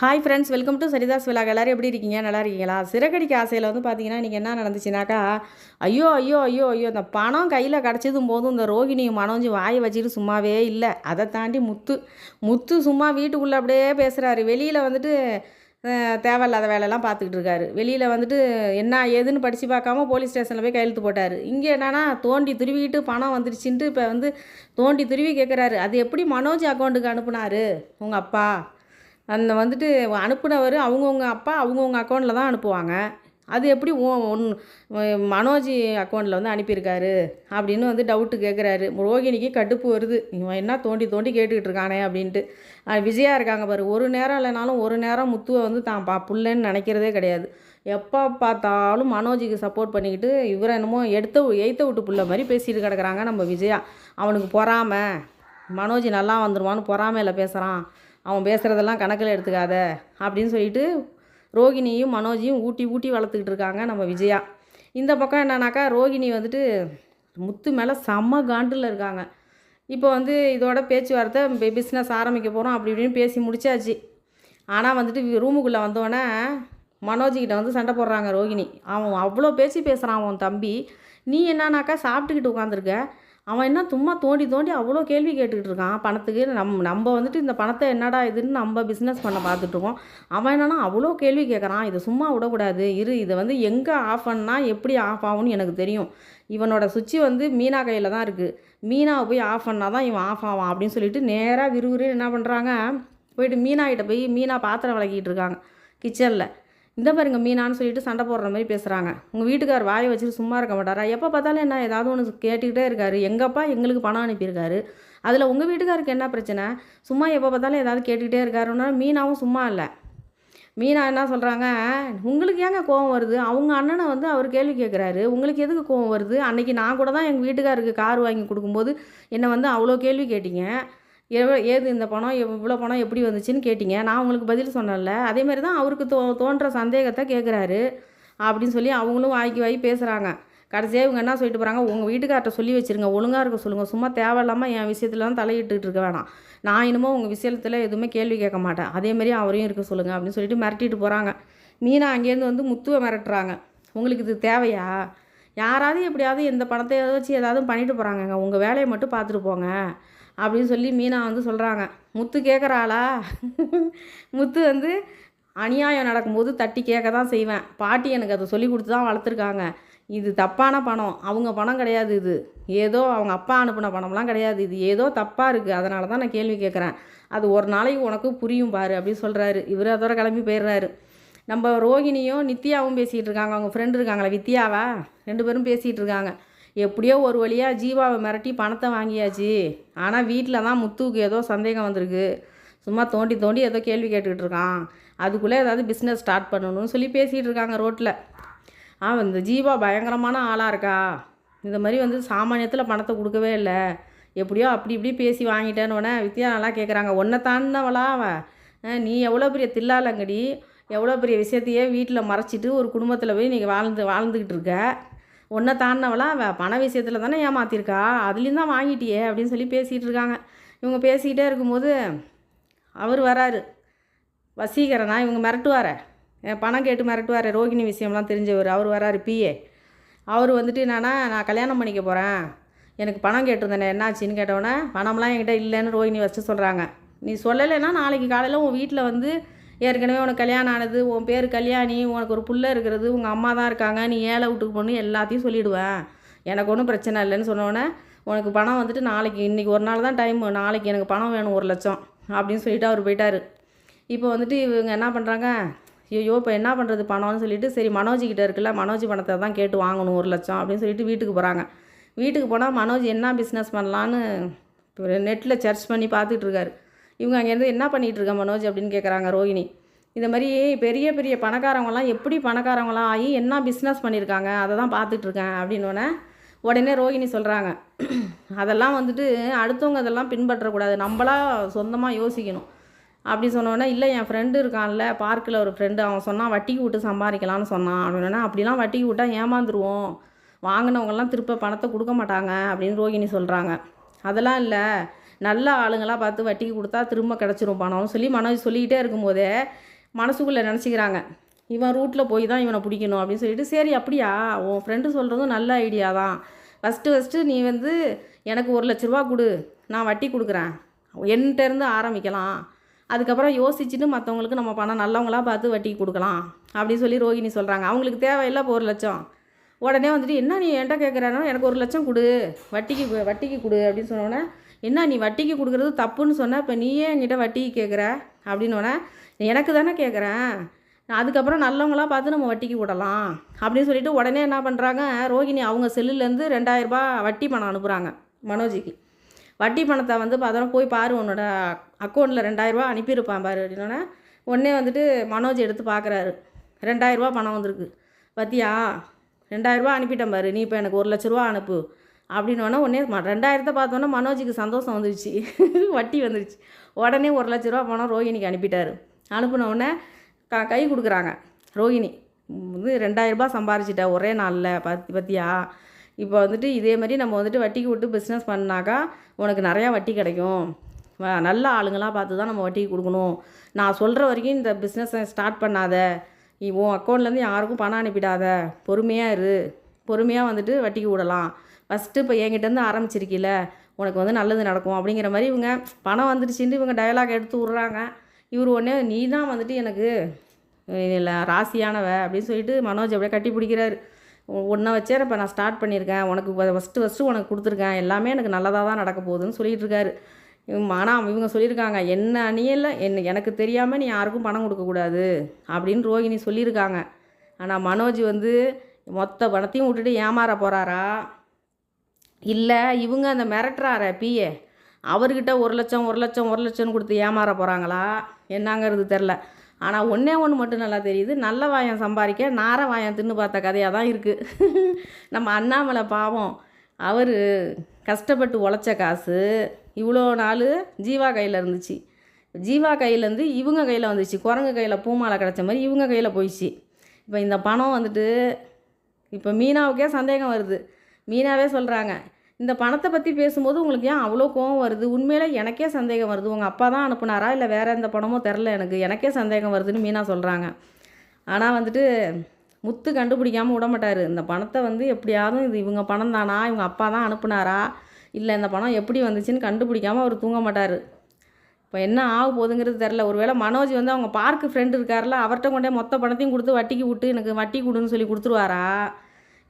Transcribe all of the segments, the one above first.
Hi friends welcome to Saritha's விழா எல்லோரும் எப்படி இருக்கீங்க? நல்லா இருக்கீங்களா? சிறகடிக்க ஆசையில் வந்து பார்த்தீங்கன்னா இன்றைக்கி என்ன நடந்துச்சுனாக்கா ஐயோ ஐயோ ஐயோ ஐயோ இந்த பணம் கையில் கிடச்சதும் போதும் இந்த ரோகிணியும் மனோஞ்சி வாயை வச்சுட்டு சும்மாவே இல்லை. அதை தாண்டி முத்து முத்து சும்மா வீட்டுக்குள்ளே அப்படியே பேசுகிறாரு வெளியில் வந்துட்டு தேவையில்லாத வேலையெல்லாம் பார்த்துக்கிட்டு இருக்காரு. வெளியில் வந்துட்டு என்ன ஏதுன்னு படித்து பார்க்காம போலீஸ் ஸ்டேஷனில் போய் கையெழுத்து போட்டார். இங்கே என்னன்னா தோண்டி துருவிட்டு பணம் வந்துருச்சுன்ட்டு இப்போ வந்து தோண்டி துருவி கேட்குறாரு அது எப்படி மனோஜ் அக்கௌண்ட்டுக்கு அனுப்புனாரு? உங்கள் அப்பா. அந்த வந்துட்டு அனுப்புனவர் அவங்கவுங்க அப்பா அவங்கவுங்க அக்கௌண்ட்டில் தான் அனுப்புவாங்க. அது எப்படி உன் உன் மனோஜ் அக்கௌண்ட்டில் வந்து அனுப்பியிருக்காரு? அப்படின்னு வந்து டவுட்டு கேட்குறாரு ரோகிணிக்கு கடுப்பு வருது. இவன் என்ன தோண்டி தோண்டி கேட்டுக்கிட்டு இருக்கானே அப்படின்ட்டு. விஜயா இருக்காங்க பாரு. ஒரு நேரம் இல்லைனாலும் ஒரு நேரம் முத்துவை வந்து தான் பா புள்ளன்னு நினைக்கிறதே கிடையாது. எப்போ பார்த்தாலும் மனோஜுக்கு சப்போர்ட் பண்ணிக்கிட்டு இவரை என்னமோ எடுத்த எய்த்த விட்டு புள்ள மாதிரி பேசிட்டு கிடக்குறாங்க நம்ம விஜயா. அவனுக்கு பொறாமல் மனோஜ் நல்லா வந்துடுவான்னு பொறாமையில் பேசுகிறான் அவன் பேசுகிறதெல்லாம் கணக்கில் எடுத்துக்காத அப்படின்னு சொல்லிட்டு ரோகிணியும் மனோஜையும் ஊட்டி ஊட்டி வளர்த்துக்கிட்டு இருக்காங்க நம்ம விஜயா. இந்த பக்கம் என்னன்னாக்கா ரோகிணி வந்துட்டு முத்து மேலே செம்ம காண்டில் இருக்காங்க. இப்போ வந்து இதோட பேச்சுவார்த்தை பிஸ்னஸ் ஆரம்பிக்க போகிறோம் அப்படி இப்படின்னு பேசி முடிச்சாச்சு. ஆனால் வந்துட்டு ரூமுக்குள்ளே வந்தோடனே மனோஜிக்கிட்ட வந்து சண்டை போடுறாங்க ரோகிணி. அவன் அவ்வளோ பேச்சு பேசுகிறான் அவன் தம்பி. நீ என்னன்னாக்கா சாப்பிட்டுக்கிட்டு உட்காந்துருக்க அவன் என்ன சும்மா தோண்டி தோண்டி அவ்வளோ கேள்வி கேட்டுக்கிட்டு இருக்கான். பணத்துக்கு நம் நம்ம வந்துட்டு இந்த பணத்தை என்னடா இதுன்னு நம்ம பிஸ்னஸ் பண்ண பார்த்துட்ருக்கோம் அவன் என்னன்னா அவ்வளோ கேள்வி கேட்குறான் இதை சும்மா விடக்கூடாது. இரு இதை வந்து எங்கே ஆஃப் பண்ணால் எப்படி ஆஃப் ஆகும்னு எனக்கு தெரியும். இவனோட சுவிட்சு வந்து மீனா கையில் தான் இருக்குது மீனாவை போய் ஆஃப் பண்ணால் தான் இவன் ஆஃப் ஆவான் அப்படின்னு சொல்லிட்டு நேராக விறுவிறுன்னு என்ன பண்ணுறாங்க போயிட்டு மீனா போய் மீனா பாத்திரம் விளக்கிட்டு இருக்காங்க. கிச்சனில் இந்த பாருங்க மீனான்னு சொல்லிட்டு சண்டை போடுற மாதிரி பேசுகிறாங்க உங்கள் வீட்டுக்கார் வாயை வச்சுட்டு சும்மா இருக்க மாட்டாரா? எப்போ பார்த்தாலும் என்ன ஏதாவது ஒன்று கேட்டுக்கிட்டே இருக்காரு. எங்கப்பா எங்களுக்கு பணம் அனுப்பியிருக்காரு? அதில் உங்கள் வீட்டுக்காருக்கு என்ன பிரச்சனை? சும்மா எப்போ பார்த்தாலும் ஏதாவது கேட்டுக்கிட்டே இருக்காருன்னா மீனாவும் சும்மா இல்லை. மீனா என்ன சொல்கிறாங்க உங்களுக்கு ஏங்க கோவம் வருது? அவங்க அண்ணனை வந்து அவர் கேள்வி கேட்குறாரு உங்களுக்கு எதுக்கு கோவம் வருது? அன்றைக்கி நான் கூட தான் எங்கள் வீட்டுக்காருக்கு கார் வாங்கி கொடுக்கும்போது என்னை வந்து அவ்வளோ கேள்வி கேட்டீங்க. எவ்வளோ ஏது இந்த பணம் இவ்வளோ பணம் எப்படி வந்துச்சுன்னு கேட்டீங்க. நான் உங்களுக்கு பதில் சொன்னேன்ல. அதேமாரி தான் அவருக்கு தோ தோன்ற சந்தேகத்தை கேட்குறாரு அப்படின்னு சொல்லி அவங்களும் வாய்க்கு வாய் பேசுகிறாங்க கடைசியாக இவங்க என்ன சொல்லிட்டு போகிறாங்க உங்கள் வீட்டுக்கார்ட்ட சொல்லி வச்சுருங்க. ஒழுங்காக இருக்க சொல்லுங்கள் சும்மா தேவையில்லாமல் என் விஷயத்துலலாம் தலையிட்டுட்டு இருக்க வேணாம். நான் இன்னமும் உங்கள் விஷயத்தில் எதுவுமே கேள்வி கேட்க மாட்டேன். அதேமாரி அவரையும் இருக்க சொல்லுங்கள் அப்படின்னு சொல்லிட்டு மிரட்டிட்டு போகிறாங்க மீனா அங்கேருந்து வந்து முத்துவை மிரட்டுறாங்க. உங்களுக்கு இது தேவையா? யாராவது எப்படியாவது இந்த பணத்தை வச்சு ஏதாவது பண்ணிட்டு போகிறாங்கங்க உங்கள் வேலையை மட்டும் பார்த்துட்டு போங்க. அப்படின்னு சொல்லி மீனா வந்து சொல்கிறாங்க முத்து கேட்குறாளா முத்து வந்து அநியாயம் நடக்கும்போது தட்டி கேட்க தான் செய்வேன். பாட்டி எனக்கு அதை சொல்லி கொடுத்து தான் வளர்த்துருக்காங்க. இது தப்பான பணம். அவங்க பணம் கிடையாது இது. ஏதோ அவங்க அப்பா அனுப்பின பணம்லாம் கிடையாது இது. ஏதோ தப்பாக இருக்குது அதனால தான் நான் கேள்வி கேட்குறேன் அது ஒரு நாளைக்கு உனக்கு புரியும் பாரு அப்படின்னு சொல்கிறாரு இவர் அதோட கிளம்பி போயிடுறாரு. நம்ம ரோகிணியும் நித்யாவும் பேசிகிட்டு இருக்காங்க. அவங்க ஃப்ரெண்டு இருக்காங்களா வித்யாவா? ரெண்டு பேரும் பேசிகிட்டு இருக்காங்க. எப்படியோ ஒரு வழியாக ஜீவாவை மிரட்டி பணத்தை வாங்கியாச்சு. ஆனால் வீட்டில் தான் முத்துவுக்கு ஏதோ சந்தேகம் வந்திருக்கு. சும்மா தோண்டி தோண்டி ஏதோ கேள்வி கேட்டுக்கிட்டு இருக்கான். அதுக்குள்ளே ஏதாவது பிஸ்னஸ் ஸ்டார்ட் பண்ணணும்னு சொல்லி பேசிகிட்டு இருக்காங்க ரோட்டில் ஆ இந்த ஜீவா பயங்கரமான ஆளாக இருக்கா? இந்த மாதிரி வந்து சாமானியத்தில் பணத்தை கொடுக்கவே இல்லை. எப்படியோ அப்படி இப்படி பேசி வாங்கிட்டேன்னு வித்யா நல்லா கேட்குறாங்க ஒன்றை தாண்டினவளா அவன்? நீ எவ்வளோ பெரிய தில்லாலங்கடி எவ்வளோ பெரிய விஷயத்தையே வீட்டில் மறைச்சிட்டு ஒரு குடும்பத்தில் போய் நீங்கள் வாழ்ந்து வாழ்ந்துக்கிட்டு இருக்க? ஒன்றை தாண்டினவளா அவ பண விஷயத்தில் தானே ஏமாத்திருக்கா? அதுலேயும் தான் வாங்கிட்டியே அப்படின்னு சொல்லி பேசிகிட்டு இருக்காங்க. இவங்க பேசிக்கிட்டே இருக்கும்போது அவர் வராரு. வசீகரனா இவங்க மிரட்டுவார. என் பணம் கேட்டு மிரட்டுவார். ரோகிணி விஷயம்லாம் தெரிஞ்சவர். அவர் வராரு பிஏ அவர் வந்துட்டு என்னன்னா நான் கல்யாணம் பண்ணிக்க போகிறேன் எனக்கு பணம் கேட்டிருந்தேனே என்னாச்சுன்னு கேட்டோன்னே பணம்லாம் என்கிட்ட இல்லைன்னு ரோகிணி வச்சு சொல்கிறாங்க நீ சொல்லலைன்னா நாளைக்கு காலையில் உன் வீட்டில் வந்து ஏற்கனவே உனக்கு கல்யாணம் ஆனது உன் பேர் கல்யாணி உனக்கு ஒரு புள்ள இருக்கிறது உங்கள் அம்மா தான் இருக்காங்க நீ ஏழை வீட்டுக்கு போகணும் எல்லாத்தையும் சொல்லிவிடுவேன் எனக்கு ஒன்றும் பிரச்சனை இல்லைன்னு சொன்னோடனே உனக்கு பணம் வந்துட்டு நாளைக்கு இன்றைக்கி ஒரு நாள் தான் டைம் நாளைக்கு எனக்கு பணம் வேணும் ஒரு லட்சம் அப்படின்னு சொல்லிட்டு அவர் போயிட்டார். இப்போ வந்துட்டு இவங்க என்ன பண்ணுறாங்க ஐயோ இப்போ என்ன பண்ணுறது பணம்னு சொல்லிட்டு சரி மனோஜிக்கிட்ட இருக்குல்ல மனோஜ் பணத்தை தான் கேட்டு வாங்கணும் ஒரு லட்சம் அப்படின்னு சொல்லிட்டு வீட்டுக்கு போகிறாங்க வீட்டுக்கு போனால் மனோஜ் என்ன பிஸ்னஸ் பண்ணலான்னு நெட்டில் சர்ச் பண்ணி பார்த்துட்டு இருக்காரு. இவங்க அங்கேருந்து என்ன பண்ணிகிட்டு இருக்க மனோஜ் அப்படின்னு கேட்குறாங்க ரோகிணி இந்த மாதிரி பெரிய பெரிய பணக்காரவங்களாம் எப்படி பணக்காரவங்களாம் ஆகி என்ன பிஸ்னஸ் பண்ணியிருக்காங்க? அதை தான் பார்த்துட்ருக்கேன் அப்படின்னோடனே உடனே ரோகிணி சொல்கிறாங்க அதெல்லாம் வந்துட்டு அடுத்தவங்க அதெல்லாம் பின்பற்றக்கூடாது. நம்மளா சொந்தமாக யோசிக்கணும். அப்படி சொன்னோன்னே இல்லை என் ஃப்ரெண்டு இருக்கான்ல பார்க்கில் ஒரு ஃப்ரெண்டு அவன் சொன்னான் வட்டிக்கு விட்டு சம்பாதிக்கலாம்னு சொன்னான். அப்படின்னா அப்படிலாம் வட்டிக்கு விட்டால் ஏமாந்துருவோம். வாங்கினவங்கெல்லாம் திருப்ப பணத்தை கொடுக்க மாட்டாங்க. அப்படின்னு ரோகிணி சொல்கிறாங்க அதெல்லாம் இல்லை. நல்ல ஆளுங்களாக பார்த்து வட்டிக்கு கொடுத்தா திரும்ப கிடச்சிரும் பணம்னு சொல்லி மனோஜ் சொல்லிக்கிட்டே இருக்கும்போதே மனசுக்குள்ளே நினச்சிக்கிறாங்க. இவன் ரூட்டில் போய் தான் இவனை பிடிக்கணும் அப்படின்னு சொல்லிட்டு சரி அப்படியா? உன் ஃப்ரெண்டு சொல்கிறதும் நல்ல ஐடியா தான். ஃபஸ்ட்டு ஃபஸ்ட்டு நீ வந்து எனக்கு ஒரு லட்ச ரூபா கொடு நான் வட்டி கொடுக்குறேன். என்கிட்டேருந்து ஆரம்பிக்கலாம். அதுக்கப்புறம் யோசிச்சுட்டு மற்றவங்களுக்கு நம்ம பணம் நல்லவங்களா பார்த்து வட்டிக்கு கொடுக்கலாம் அப்படின்னு சொல்லி ரோகிணி சொல்கிறாங்க அவங்களுக்கு தேவையில்லை ஒரு லட்சம். உடனே வந்துட்டு என்ன நீ என்கிட்ட கேட்குறானோ எனக்கு ஒரு லட்சம் கொடு. வட்டிக்கு வட்டிக்கு கொடு அப்படின்னு சொன்னோடனே என்ன நீ வட்டிக்கு கொடுக்குறது தப்புன்னு சொன்னால் இப்போ நீயே என்கிட்ட வட்டிக்கு கேட்குற அப்படின்னோடனே எனக்கு தானே கேட்குறேன் அதுக்கப்புறம் நல்லவங்களாக பார்த்து நம்ம வட்டிக்கு விடலாம் அப்படின்னு சொல்லிட்டு உடனே என்ன பண்ணுறாங்க ரோகிணி அவங்க செல்லுலேருந்து ரெண்டாயிரரூபா வட்டி பணம் அனுப்புகிறாங்க மனோஜிக்கு. வட்டி பணத்தை வந்து பார்த்தோன்னா போய் பாரு உன்னோட அக்கௌண்ட்டில் ரெண்டாயிரரூபா அனுப்பியிருப்பான் பாரு அப்படின்னோடனே உடனே வந்துட்டு மனோஜ் எடுத்து பார்க்குறாரு ரெண்டாயிரரூபா பணம் வந்திருக்கு. பார்த்தியா ரெண்டாயிரரூபா அனுப்பிட்டேன் பாரு நீ இப்போ எனக்கு ஒரு லட்ச ரூபா அனுப்பு. அப்படின்னோடனே உடனே ம- ரெண்டாயிரத்தை பார்த்தோன்னே மனோஜுக்கு சந்தோஷம் வந்துருச்சு. வட்டி வந்துருச்சு. உடனே ஒரு லட்ச ரூபா பணம் ரோஹிணிக்கு அனுப்பிட்டாரு. அனுப்பின உடனே க கை கொடுக்குறாங்க. ரோஹிணி வந்து ரெண்டாயிரரூபா சம்பாரிச்சிட்ட ஒரே நாளில் பத்தி பத்தியா? இப்போ வந்துட்டு இதே மாதிரி நம்ம வந்துட்டு வட்டிக்கு விட்டு பிஸ்னஸ் பண்ணாக்கா உனக்கு நிறையா வட்டி கிடைக்கும். நல்ல ஆளுங்களாக பார்த்து தான் நம்ம வட்டிக்கு கொடுக்கணும். நான் சொல்கிற வரைக்கும் இந்த பிஸ்னஸை ஸ்டார்ட் பண்ணாத. நீ உன் அக்கௌண்ட்லேருந்து யாருக்கும் பணம் அனுப்பிடாத. பொறுமையாக இரு. பொறுமையாக வந்துட்டு வட்டிக்கு விடலாம். ஃபஸ்ட்டு இப்போ என்கிட்டேருந்து ஆரம்பிச்சிருக்கில்ல உனக்கு வந்து நல்லது நடக்கும் அப்படிங்கிற மாதிரி இவங்க பணம் வந்துடுச்சுன்னு இவங்க டயலாக் எடுத்து விட்றாங்க. இவர் உடனே நீ தான் வந்துட்டு எனக்கு இல்லை ராசியானவ அப்படின்னு சொல்லிட்டு மனோஜ் அப்படியே கட்டி பிடிக்கிறாரு. ஒன்றை வச்சே இப்போ நான் ஸ்டார்ட் பண்ணியிருக்கேன். உனக்கு ஃபஸ்ட்டு ஃபஸ்ட்டு உனக்கு கொடுத்துருக்கேன். எல்லாமே எனக்கு நல்லதாக தான் நடக்க போகுதுன்னு சொல்லிட்டு இருக்காரு. ஆனால் இவங்க சொல்லியிருக்காங்க என்ன அணியில்? என்ன எனக்கு தெரியாமல் நீ யாருக்கும் பணம் கொடுக்கக்கூடாது அப்படின்னு ரோஹிணி சொல்லியிருக்காங்க. ஆனால் மனோஜ் வந்து மொத்த பணத்தையும் விட்டுட்டு ஏமாற போகிறாரா இல்லை இவங்க அந்த மிரட்டுறார பிஏ அவர்கிட்ட ஒரு லட்சம் ஒரு லட்சம் ஒரு லட்சம்னு கொடுத்து ஏமாற போகிறாங்களா என்னங்கிறது தெரில. ஆனால் ஒன்றே ஒன்று மட்டும் நல்லா தெரியுது. நல்ல வாயம் சம்பாதிக்க நார வாயம் தின்னு பார்த்த கதையாக தான் இருக்குது நம்ம அண்ணாமலை பாவம். அவர் கஷ்டப்பட்டு உழைச்ச காசு இவ்வளோ நாள் ஜீவா கையில் இருந்துச்சு. ஜீவா கையிலேருந்து இவங்க கையில் வந்துச்சு. குரங்கு கையில் பூமாலை கிடச்ச மாதிரி இவங்க கையில் போயிடுச்சு இப்போ இந்த பணம் வந்துட்டு இப்போ மீனாவுக்கே சந்தேகம் வருது. மீனாவே சொல்கிறாங்க இந்த பணத்தை பற்றி பேசும்போது உங்களுக்கு ஏன் அவ்வளோ கோவம் வருது? உண்மையில எனக்கே சந்தேகம் வருது. உங்கள் அப்பா தான் அனுப்புனாரா? இல்லை வேறு எந்த பணமோ தெரில எனக்கு. எனக்கே சந்தேகம் வருதுன்னு மீனா சொல்கிறாங்க ஆனால் வந்துட்டு முத்து கண்டுபிடிக்காமல் விட மாட்டார். இந்த பணத்தை வந்து எப்படியாவது இது இவங்க பணம் தானா? இவங்க அப்பா தான் அனுப்புனாரா? இல்லை இந்த பணம் எப்படி வந்துச்சுன்னு கண்டுபிடிக்காமல் அவர் தூங்க மாட்டார். இப்போ என்ன ஆக போகுதுங்கிறது தெரில ஒருவேளை மனோஜ் வந்து அவங்க பார்க்கு ஃப்ரெண்டு இருக்கார்ல அவர்கிட்ட கொண்டே மொத்த பணத்தையும் கொடுத்து வட்டிக்கு விட்டு எனக்கு வட்டி கொடுன்னு சொல்லி கொடுத்துருவாரா?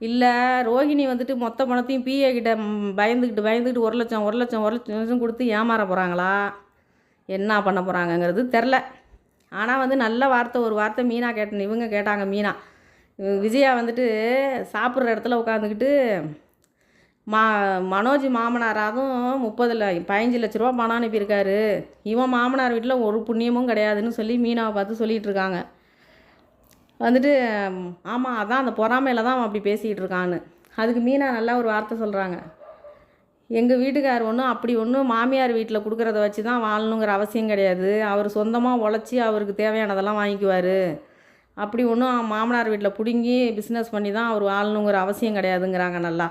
இல்லை ரோகிணி வந்துட்டு மொத்த பணத்தையும் பிஏ கிட்ட பயந்துக்கிட்டு பயந்துக்கிட்டு ஒரு லட்சம் ஒரு லட்சம் ஒரு லட்சம் லட்சம் கொடுத்து ஏமாற போகிறாங்களா என்ன பண்ண போகிறாங்கங்கிறது தெரில. ஆனால் வந்து நல்ல வார்த்தை ஒரு வார்த்தை மீனா கேட்டேன் இவங்க கேட்டாங்க மீனா. விஜயா வந்துட்டு சாப்பிட்ற இடத்துல உட்காந்துக்கிட்டு மா மனோஜ் மாமனாராதும் முப்பதில் பதினஞ்சு லட்ச ரூபா பணம் அனுப்பியிருக்காரு. இவன் மாமனார் வீட்டில் ஒரு புண்ணியமும் கிடையாதுன்னு சொல்லி மீனாவை பார்த்து சொல்லிகிட்டு இருக்காங்க. வந்துட்டு ஆமாம் அதான் அந்த பொறாமையில் தான் அவன் அப்படி பேசிக்கிட்டு இருக்கான்னு. அதுக்கு மீனா நல்லா ஒரு வார்த்தை சொல்கிறாங்க எங்கள் வீட்டுக்கார் ஒன்றும் அப்படி ஒன்றும் மாமியார் வீட்டில் கொடுக்குறத வச்சு தான் வாழணுங்கிற அவசியம் கிடையாது. அவர் சொந்தமாக உழைச்சி அவருக்கு தேவையானதெல்லாம் வாங்கிக்குவார். அப்படி ஒன்றும் மாமனார் வீட்டில் பிடுங்கி பிஸ்னஸ் பண்ணி தான் அவர் வாழணுங்கிற அவசியம் கிடையாதுங்கிறாங்க நல்லா.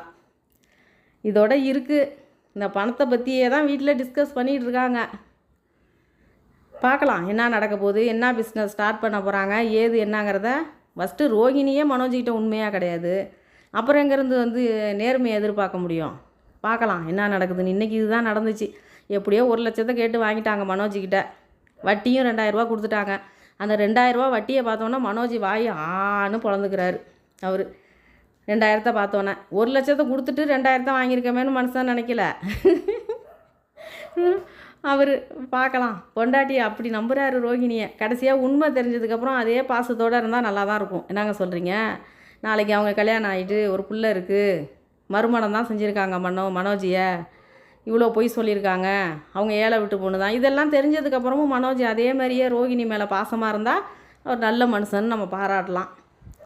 இதோட இருக்குது இந்த பணத்தை பற்றியே தான் வீட்டில் டிஸ்கஸ் பண்ணிகிட்டு இருக்காங்க. பார்க்கலாம். என்ன நடக்க போகுது? என்ன பிஸ்னஸ் ஸ்டார்ட் பண்ண போகிறாங்க ஏது என்னங்கிறத ஃபஸ்ட்டு ரோகிணியே மனோஜிக்கிட்ட உண்மையாக கிடையாது. அப்புறம் எங்கேருந்து வந்து நேர்மையை எதிர்பார்க்க முடியும்? பார்க்கலாம். என்ன நடக்குதுன்னு. இன்றைக்கி இதுதான் நடந்துச்சு. எப்படியோ ஒரு லட்சத்தை கேட்டு வாங்கிட்டாங்க மனோஜிக்கிட்ட வட்டியும் ரெண்டாயிரரூபா கொடுத்துட்டாங்க. அந்த ரெண்டாயிரரூபா வட்டியை பார்த்தோன்னா மனோஜ் வாய் ஆன்னு பிறந்துக்கிறாரு அவர். ரெண்டாயிரத்தை பார்த்தோன்னே. ஒரு லட்சத்தை கொடுத்துட்டு ரெண்டாயிரத்தை வாங்கியிருக்கமேனு மனசாக நினைக்கல. அவர் பார்க்கலாம். பொண்டாட்டி அப்படி நம்புகிறாரு ரோகிணியை. கடைசியாக உண்மை தெரிஞ்சதுக்கப்புறம் அதே பாசத்தோடு இருந்தால் நல்லா தான் இருக்கும். என்னங்க சொல்கிறீங்க நாளைக்கு அவங்க கல்யாணம் ஆகிட்டு ஒரு புள்ள இருக்குது மறுமணம் தான் செஞ்சுருக்காங்க மனோ மனோஜியை. இவ்வளோ பொய் சொல்லியிருக்காங்க. அவங்க ஏழை விட்டு பொண்ணு தான். இதெல்லாம் தெரிஞ்சதுக்கப்புறமும் மனோஜ் அதே மாதிரியே ரோகிணி மேலே பாசமாக இருந்தால் அவர் நல்ல மனுஷன் நம்ம பாராட்டலாம்.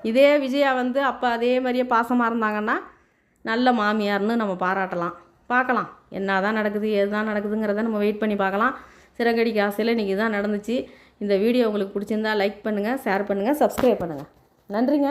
இதே விஜயா வந்து அப்போ அதே மாதிரியே பாசமாக இருந்தாங்கன்னா நல்ல மாமியார்னு நம்ம பாராட்டலாம். பார்க்கலாம். என்ன தான் நடக்குது எது தான் நடக்குதுங்கிறத நம்ம வெயிட் பண்ணி பார்க்கலாம். சிறகடிக்கு ஆசையில் இன்றைக்கி தான் நடந்துச்சு. இந்த வீடியோ உங்களுக்கு பிடிச்சிருந்தா லைக் பண்ணுங்கள் ஷேர் பண்ணுங்கள் சப்ஸ்கிரைப் பண்ணுங்கள் நன்றிங்க.